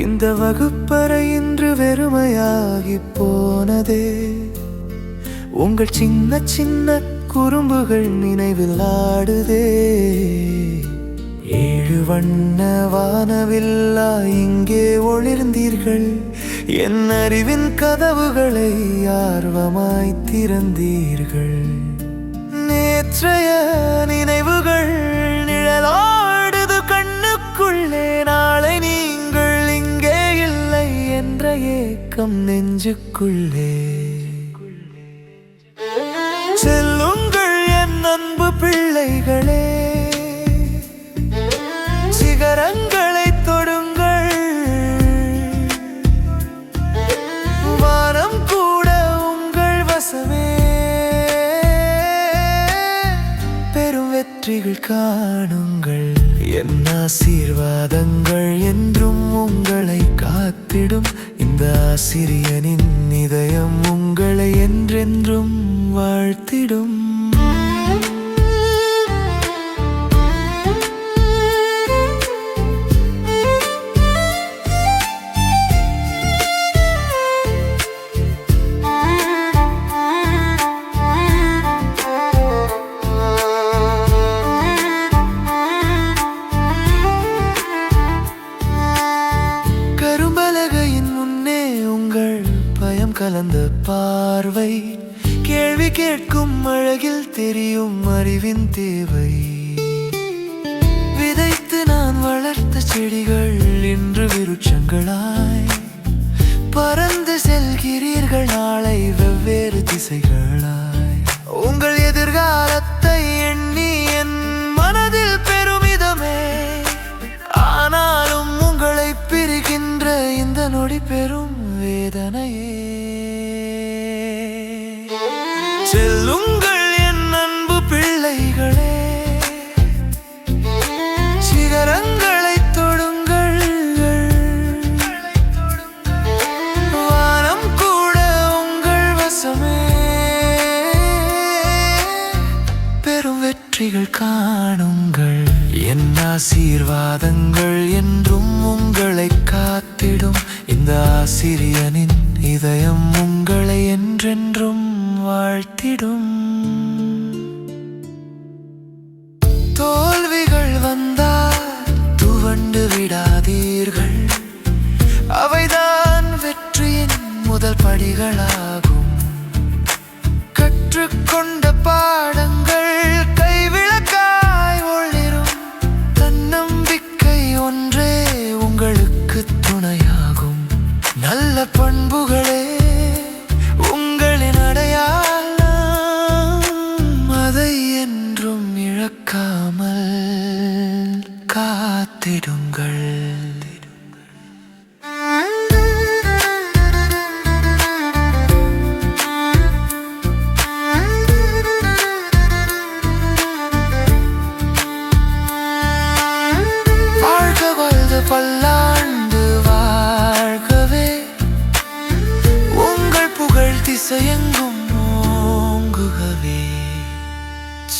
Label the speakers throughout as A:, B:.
A: இந்த வகுப்பறை இன்று வெறுமையாகி போனதே. உங்கள் சின்ன சின்ன குறும்புகள் நினைவில் ஆடுதே. ஏழு வண்ண வானவில்லா இங்கே ஒளிர்ந்தீர்கள். என் அறிவின் கதவுகளை ஆர்வமாய் திறந்தீர்கள். ஏக்கம் நெஞ்சுக்குள்ளே. செல்லுங்கள் என் அன்பு பிள்ளைகளே. சிகரங்களை தொடுங்கள். வானம் கூட உங்கள் வசமே. பெரும் வெற்றிகள் காணுங்கள். என் ஆசீர்வாதங்கள் என்றும் உங்களை காத்திடும். இந்த ஆசிரியனின் இதயம் உங்களை என்றென்றும் வாழ்த்திடும். கலந்த பார்வை. கேள்வி கேட்கும் அழகில் தெரியும் அறிவின் தேவை. விதைத்து நான் வளர்த்த செடிகள் இன்று விருட்சங்களாய். பறந்து செல்கிறீர்கள் நாளை வெவ்வேறு திசைகளாய். உங்கள் எதிர்காலத்தை எண்ணி என் மனதில் பெருமிதமே ஆனாலும் உங்களை பிரிகின்ற இந்த நொடி பெரும் வேதனையே. பெரும் காணுங்கள். என் ஆசீர்வாதங்கள் என்றும் உங்களை காத்திடும். இந்த ஆசிரியனின் இதயம் உங்களை என்றென்றும் வாழ்த்திடும். தோல்விகள் வந்தால் துவண்டு விடாதீர்கள். அவைதான் வெற்றியின் முதல் படிகளாகும். கற்றுக்கொண்ட பண்புகளே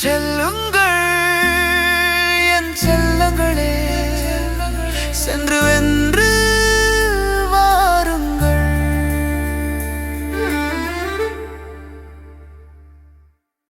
A: செல்லுங்கள் என் செல்லங்களே சென்று